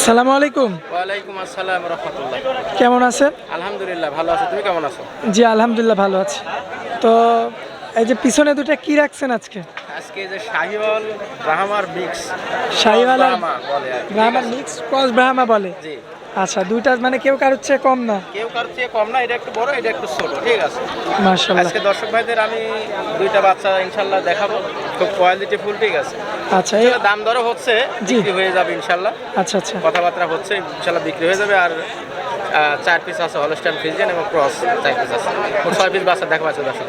আসসালামু আলাইকুম। ওয়ালাইকুম আসসালাম রহমতুল্লাহ। কেমন আছেন? আলহামদুলিল্লাহ ভালো আছো। তুমি কেমন আছো? জি আলহামদুলিল্লাহ ভালো আছি। তো এই যে পিছনে দুটো কি রাখছেন আজকে? আজকে যে শাহিওয়াল ব্রাহ্মার মিক্স শাহিওয়াল আর বলে আর মিক্স ক্রস ব্রাহ্মা বলে? জি। আচ্ছা দুইটা মানে কেউ কারোর চেয়ে কম না? কেউ কারোর চেয়ে কম না এটা একটু বড় এটা একটু ছোট ঠিক আছে? মার্শাল্লাহ আজকে দর্শক ভাইদের আমি দুইটা বাচ্চা ইনশাল্লাহ দেখাবো। খুব কোয়ালিটি ফুল ঠিক আছে? আচ্ছা দাম দরও হচ্ছে বিক্রি হয়ে যাবে ইনশাল্লাহ। আচ্ছা আচ্ছা। কথাবার্তা হচ্ছে ইনশাল্লাহ বিক্রি হয়ে যাবে আর চার পিস আছে হলস্টাইন ফ্রিজিয়ান এবং ক্রস চার পিস আছে। ছয় পিস বাচ্চা দেখা পাচ্ছে দর্শক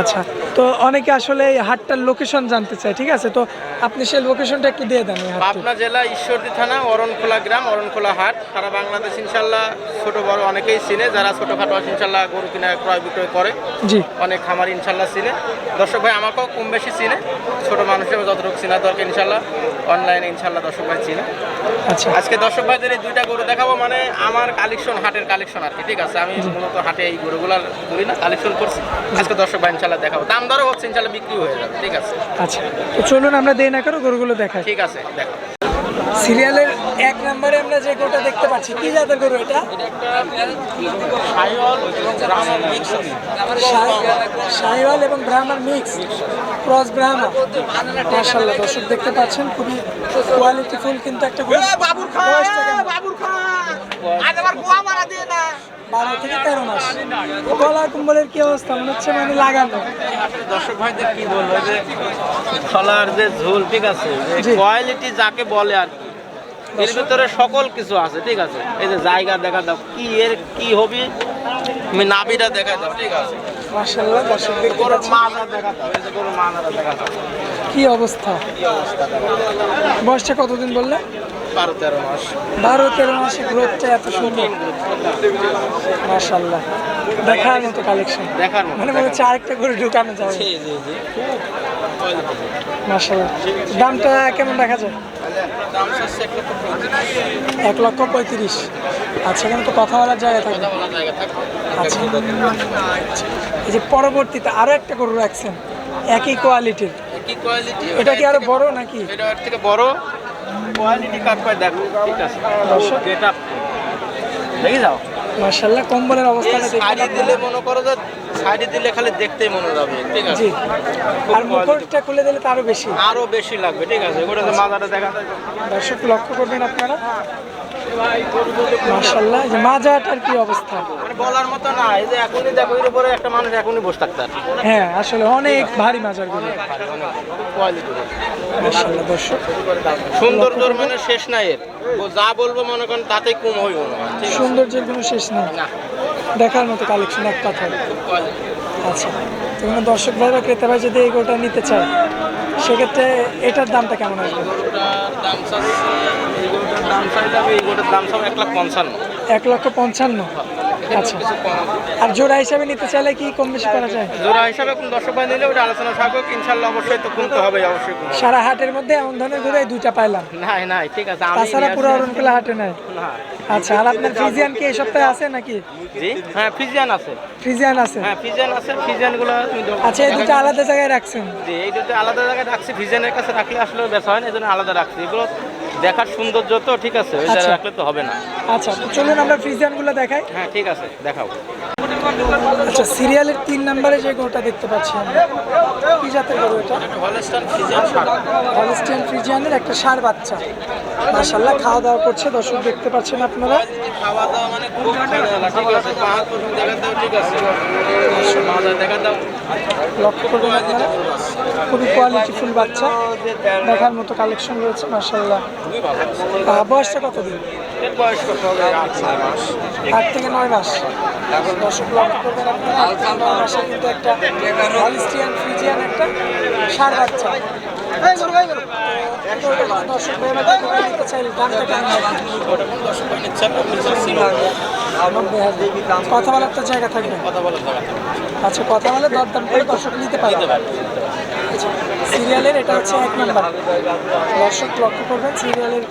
আচ্ছা তো অনেকে আসলে এই হাটটার লোকেশন জানতে চায় ঠিক আছে? তো আপনি সেই লোকেশনটা একটু দিয়ে দেন। পাবনা জেলা ঈশ্বরদী থানা অরণখোলা গ্রাম অরণখোলা হাট। সারা বাংলাদেশ ইনশাল্লাহ ছোট বড় অনেকেই চিনে যারা ছোটখাটো আছে ইনশাল্লাহ গরু কিনা ক্রয় বিক্রয় করে। জি। অনেক খামার ইনশাল্লাহ চিনে। দর্শক ভাই আমাকেও কম বেশি চিনে। ছোট মানুষের যতটুকু চিনা দরকার ইনশাল্লাহ অনলাইনে ইনশাল্লাহ দর্শক ভাই চিনে। আচ্ছা। আজকে দর্শক ভাইদের এই দুইটা গরু দেখাবো মানে আমার কালেকশন হাটের কালেকশন আর কি ঠিক আছে? আমি মূলত হাটে এই গরুগুলার করি না কালেকশন করছি। আজকে দর্শক ভাই ইনশাল্লাহ দেখাবো। দাম দরও হচ্ছে ইনশাল্লাহ বিক্রি হয়ে যাবে ঠিক আছে? আচ্ছা তো চলুন আমরা দেই না করো গরুগুলো দেখাই। ঠিক আছে দেখো সিরিয়ালের এক নম্বরে আমরা যে গরুটা দেখতে পাচ্ছি কি জাতের গরু এটা? সাইওয়াল এবং রামার মিক্স। শাহিওয়াল এবং ব্রাহ্মার মিক্স ক্রস ব্রাহ্মা মাশাআল্লাহ দর্শক দেখতে পাচ্ছেন খুবই কোয়ালিটি ফুল কিন্তু একটা গরু। বয়সটা কেমন? বারো থেকে তেরো মাস। গলা কুম্বলের কি অবস্থা? মনে হচ্ছে মানে লাগানো। দর্শক ভাইদের কি বলব যে ছলার যে ঝোল ঠিক আছে। কোয়ালিটি যাকে বলে আর কি। এর ভিতরে সকল কিছু আছে ঠিক আছে? এই যে জায়গা দেখা দাও কি এর কি হবে? আমি নাবিটা দেখা দাও ঠিক আছে? মাশাআল্লাহ দর্শক গরুর মাজা দেখা দাও এই যে গরুর মাজাটা দেখা দাও। কি অবস্থা? বয়সটা কতদিন বললে? বারো তেরো মাস। বারো তেরো মাসে গ্রোথটা এত সুন্দর। মাশাআল্লাহ। দেখার মতো কালেকশন দেখার মতো মানে মনে হচ্ছে আরেকটা করে ঢুকানো যাবে জি জি জি। মাশাআল্লাহ। দামটা কেমন দেখা যায়? এক লক্ষ পঁয়ত্রিশ। আচ্ছা এখানে তো কথা বলার জায়গা থাকবে। থাকবে। আচ্ছা। এই যে পরবর্তীতে আরও একটা গরু রাখছেন। একই কোয়ালিটির কোয়ালিটি এটা কি আরও বড় নাকি? এটা থেকে বড়। কোয়ালিটি কাট করে দেখো ঠিক আছে দর্শক। গেট আপ দেখি যাও মার্শাল্লাহ কম্বলের অবস্থাটা। দিলে মনে করো যে শাড়ি দিলে খালি দেখতেই মনে যাবে ঠিক আছে? জি। আর। খুলে দিলে তো আরও বেশি। আরও বেশি লাগবে ঠিক আছে? ওটা মাজাটা দেখা দর্শক লক্ষ্য করবেন আপনারা। মার্শাল্লাহ এই যে মাজাটার কি অবস্থা? মানে বলার মতো না এই যে এখনই দেখো এর উপরে একটা মানুষ এখনই বসে থাকতে হ্যাঁ আসলে অনেক ভারী মাজার কোয়ালিটি দর্শক। সৌন্দর্যর মানে শেষ নাই এর। যা বলব মনে করেন তাতেই কম হইব না সৌন্দর্যের কোনো শেষ নেই। না। দেখার মতো কালেকশন এক কথায় আচ্ছা তো কোনো দর্শক ভাইরা ক্রেতা ভাই যদি এই গোটা নিতে চায় সেক্ষেত্রে এটার দামটা কেমন আসবে? এক লক্ষ পঞ্চান্ন। আচ্ছা। আর জোড়া হিসাবে নিতে চাইলে কি কম বেশি করা যায়? জোড়া হিসাবে কোন দর্শক ভাই নিলে ওটা আলোচনা থাকবে ইনশাল্লাহ অবশ্যই তো কমতে হবে অবশ্যই সারা হাটের মধ্যে এমন ধরনের এই দুইটা পাইলাম। নাই নাই ঠিক আছে আমি তাছাড়া পুরো। অরণকুলা হাটে নাই? না। আচ্ছা আর আপনার ফ্রিজিয়ান কি এই সপ্তাহে আছে নাকি? জি? হ্যাঁ ফিজিয়ান আছে। ফ্রিজিয়ান আছে? হ্যাঁ ফিজিয়ান আছে ফিজিয়ানগুলো আচ্ছা এই দুটো আলাদা জায়গায় রাখছেন? জি এই দুটো আলাদা জায়গায় রাখছি ফিজিয়ানের কাছে রাখলে আসলে বেচা হয় না এই জন্য আলাদা রাখছি। এগুলো দেখার সৌন্দর্য তো ঠিক আছে ওই জায়গায় আচ্ছা। রাখলে তো হবে না। আচ্ছা তো চলুন আমরা ফ্রিজিয়ানগুলো দেখাই। হ্যাঁ ঠিক আছে দেখাও। আচ্ছা সিরিয়ালের তিন নম্বরে যে গরুটা দেখতে পাচ্ছি আমরা কি জাতের গরু এটা? হলস্টিয়ান ফ্রিজিয়ানের একটা সার বাচ্চা। মাশাল্লাহ খাওয়া দাওয়া করছে দর্শক দেখতে পাচ্ছেন আপনারা। খাওয়া দাওয়া মানে খুব ঠিক আছে? ঠিক আছে? লক্ষ্য করবেন আপনারা। খুবই কোয়ালিটিফুল বাচ্চা। দেখার মতো কালেকশন রয়েছে আহ, বয়সটা কতদিন আট মাস। আট থেকে নয় মাস। দর্শক লক্ষ্য করবেন আপনারা নয় মাসে কিন্তু একটা হলিস্টিয়ান ফ্রিজিয়ান একটা সার বাচ্চা। কথা বলার তো জায়গা থাকবে। আচ্ছা কথা বলে দরদাম করে দর্শক নিতে পারবে। সিরিয়ালের এটা হচ্ছে এক নাম্বার। দর্শক লক্ষ্য করবেন, সিরিয়ালের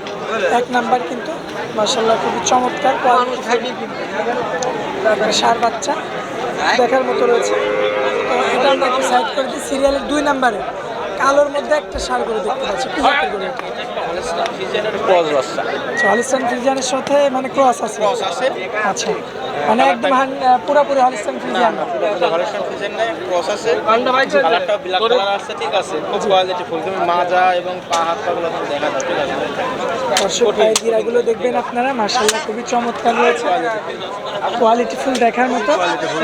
এক নাম্বার কিন্তু মার্শাল্লাহ খুবই চমৎকার সার বাচ্চা দেখার মতো রয়েছে। তো এটা আমরা একটু সাইড করে দিই, সিরিয়ালের দুই নাম্বারে। কালোর মধ্যে একটা সার করে দেখতে পাচ্ছি কি জাতের আচ্ছা হলিস্টান ফ্রিজিয়ানের সাথে মানে ক্রস আছে? আচ্ছা মানে একদম হান- পুরোপুরি হলিস্টান ফ্রিজিয়ান। না হলস্টাইন ফ্রিজিয়ানের ক্রস আছে। কালারটা ব্ল্যাক কালার আছে ঠিক আছে খুব কোয়ালিটি ফুল মাজা এবং পা হাত দেখা যাবে ঠিক আছে। দর্শক ভাইয়ের গিরাগুলো দেখবেন আপনারা মার্শাল্লাহ খুবই চমৎকার রয়েছে। কোয়ালিটি ফুল দেখার মতো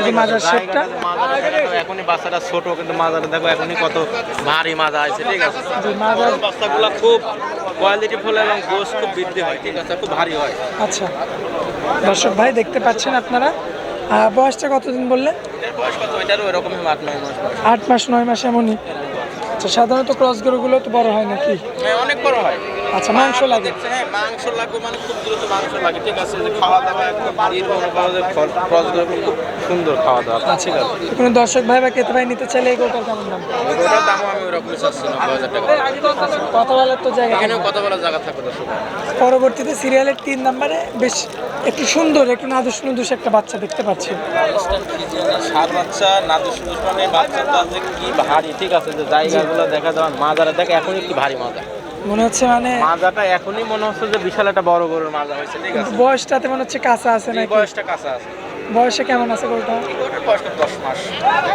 এই মাজার শেপটা। এখনই বাচ্চাটা ছোট কিন্তু মাজাটা দেখো এখনই কত ভারী মাজা আছে ঠিক আছে? বাচ্চাগুলো খুব কোয়ালিটি ফুল এবং গোস খুব বৃদ্ধি হয় ঠিক আছে? খুব ভারী হয়। আচ্ছা। দর্শক ভাই দেখতে পাচ্ছেন আপনারা? বয়সটা কতদিন বললেন? বয়স কত? এটারও এরকমই আট নয় মাস আট মাস নয় মাস এমনই? আচ্ছা সাধারণত ক্রস গরুগুলো তো বড় হয় নাকি? হ্যাঁ অনেক বড় হয়। আচ্ছা মাংস লাগে। হ্যাঁ মাংস লাগবে মানে খুব দ্রুত মাংস লাগে ঠিক আছে? যে খাওয়া দাওয়া একদম বাড়ির মনে করো যে করে খুব সুন্দর খাওয়া দাওয়া ঠিক আছে। কোনো দর্শক ভাই বা ক্রেতা ভাই নিতে চাইলে এই কেমন দাম? দামও আমি ওরকমই চাচ্ছি নব্বই হাজার টাকা। আচ্ছা, কথা বলার তো জায়গা এখানেও জায়গা থাকবে দর্শক পরবর্তীতে সিরিয়ালের তিন নম্বরে বেশ একটু সুন্দর একটু নাদুস নুদুস একটা বাচ্চা দেখতে পাচ্ছি। সার বাচ্চা নাদুস মানে বাচ্চাটা যে কি ভারী ঠিক আছে? যে জায়গাগুলো দেখা যাওয়ার মাজারা দেখে এখন একটু ভারী মাজা মনে হচ্ছে মানে মাজাটা এখনই মনে হচ্ছে যে বিশাল একটা বড় গরুর মাজা হয়েছে ঠিক আছে? বয়সটাতে মনে হচ্ছে কাঁচা আছে নাকি? বয়সটা কাঁচা আছে। বয়সে কেমন আছে গরুটা? বয়স দশ মাস।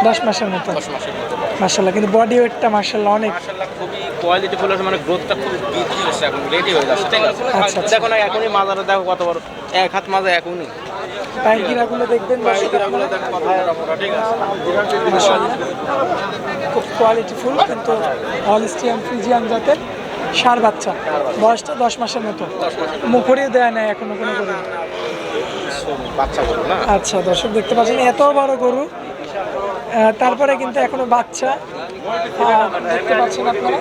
দশ মাসের মতো। দশ মাসের মতো বয়স। মার্শাল্লাহ কিন্তু বডি ওয়েটটা মার্শাল্লাহ অনেক। মাশাআল্লাহ খুবই কোয়ালিটি ফুল আছে মানে গ্রোথটা খুব বৃদ্ধি হচ্ছে এখন রেডি হয়ে যাচ্ছে ঠিক আছে? আচ্ছা, আচ্ছা। দেখো না এখনই মাজাটা দেখো কত বড় এক হাত মাজা এখনই। পায়ের গিরাগুলো দেখবেন পায়রাগুলো দেখো কত বড় ঠিক আছে? খুব কোয়ালিটি ফুল কিন্তু হলিস্টিয়ান ফ্রিজিয়ান জাতের। সার বাচ্চা। বয়সটা দশ মাসের মতো। মুখরিও দেয় নাই এখনও কোনো গরু। আচ্ছা দর্শক দেখতে পাচ্ছেন এত বড় গরু। তারপরে কিন্তু এখনও বাচ্চা। দেখতে পাচ্ছেন আপনারা।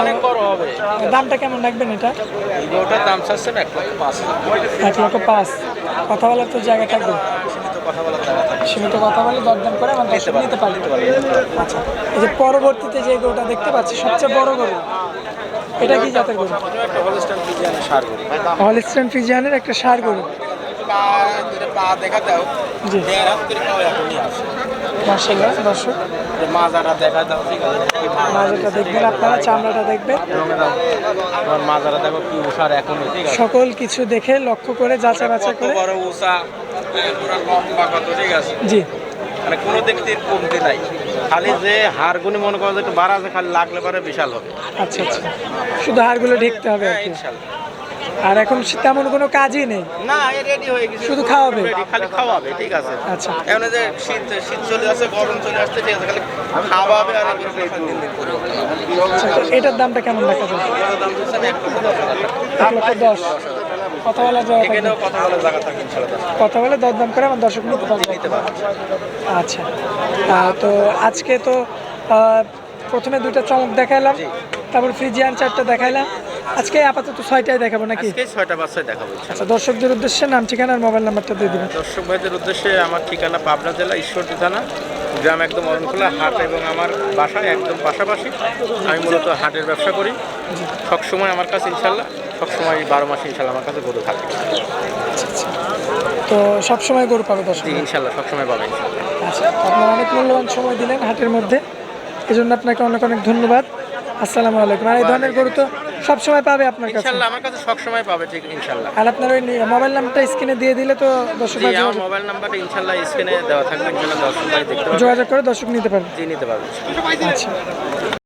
অনেক বড় হবে। দামটা কেমন রাখবেন এটা? এই দাম চাচ্ছেন এক লক্ষ পাঁচ এক লক্ষ পাঁচ। কথা বলার তো জায়গা থাকবে। সীমিত কথা বলে দরদাম করে আমার নিতে পারবে। আচ্ছা এই যে পরবর্তীতে যে গরুটা দেখতে পাচ্ছি সবচেয়ে বড় গরু। এটা কি জাতের গরু? হলস্টাইন ফ্রিজিয়ানের হলিস্টান ফ্রিজিয়ানের একটা সার গরু। দেখা দাও জি। মার্শাল্লাহ দর্শক। দেখা মাজাটা দেখবেন আপনারা চামড়াটা দেখবেন। রঙে দাও দেখো কি উষার আছে সকল কিছু দেখে লক্ষ্য করে যাচাই বাছাই করে। বড় উষা লম্বা কত ঠিক আছে? জি। মানে কোনো দেখতে কমতে নাই। খালি যে হাড়গুনি মনে করো যে একটু বাড়া আছে খালি লাগলে পরে বিশাল হবে। আচ্ছা আচ্ছা। শুধু হাড়গুলো ঢেকতে হবে আর হ্যাঁ কি ইনশাল্লাহ। আর এখন তেমন কোনো কাজই নেই? না এ রেডি হয়ে গেছে। শুধু খাওয়াবে? Ready, খালি খাওয়াবে ঠিক আছে। আচ্ছা। এখন এই যে শীত শীত চলে আসছে গরম চলে আসছে ঠিক আছে খালি খাওয়াবে আর এগুলো দিন দিন করে। আচ্ছা এটার দামটা কেমন দেখা যায়? এক লক্ষ দশ। কথা বলা যায় এখানেও কথা বলার জায়গা থাকে ইনশাল্লাহ কথা বলে দরদাম করে আমার দর্শক নিতে পারবে নিতে পারবে। আচ্ছা। তো আজকে তো প্রথমে দুইটা চমক দেখাইলাম তারপর ফ্রিজিয়ান চারটা দেখাইলাম। আজকে আপাতত ছয়টাই দেখাবো নাকি? ছয়টা বাচ্চায় দেখাবো আচ্ছা দর্শকদের উদ্দেশ্যে নাম ঠিকানা আর মোবাইল নাম্বারটা দিয়ে দিবেন। দর্শক ভাইদের উদ্দেশ্যে আমার ঠিকানা পাবনা জেলা ঈশ্বরদী থানা গ্রাম একদম অরণখোলা হাট এবং আমার বাসায় একদম পাশাপাশি। আমি মূলত হাটের ব্যবসা করি। সবসময় আমার কাছে ইনশাল্লাহ সবসময় বারো মাসে ইনশাল্লাহ আমার কাছে গরু থাকে। তো সবসময় গরু পাবে দর্শক? ইনশাল্লাহ সবসময় পাবেন আচ্ছা আপনার অনেক মূল্যবান সময় দিলেন হাটের মধ্যে। এজন্য আপনাকে অনেক অনেক ধন্যবাদ। আসসালামু আলাইকুম। আর এই ধরনের গরু তো সবসময় পাবে আপনার কাছে। ইনশাল্লাহ আমার কাছে সবসময় পাবে ঠিক ইনশাল্লাহ। আর আপনার ওই মোবাইল নাম্বারটা স্ক্রিনে দিয়ে দিলে তো দর্শক জি আমার মোবাইল নাম্বারটা ইনশাল্লাহ স্ক্রিনে দেওয়া থাকবে। দর্শক ভাই দেখতে যোগাযোগ করে দর্শক নিতে পারবে। জি নিতে পারবেন আচ্ছা।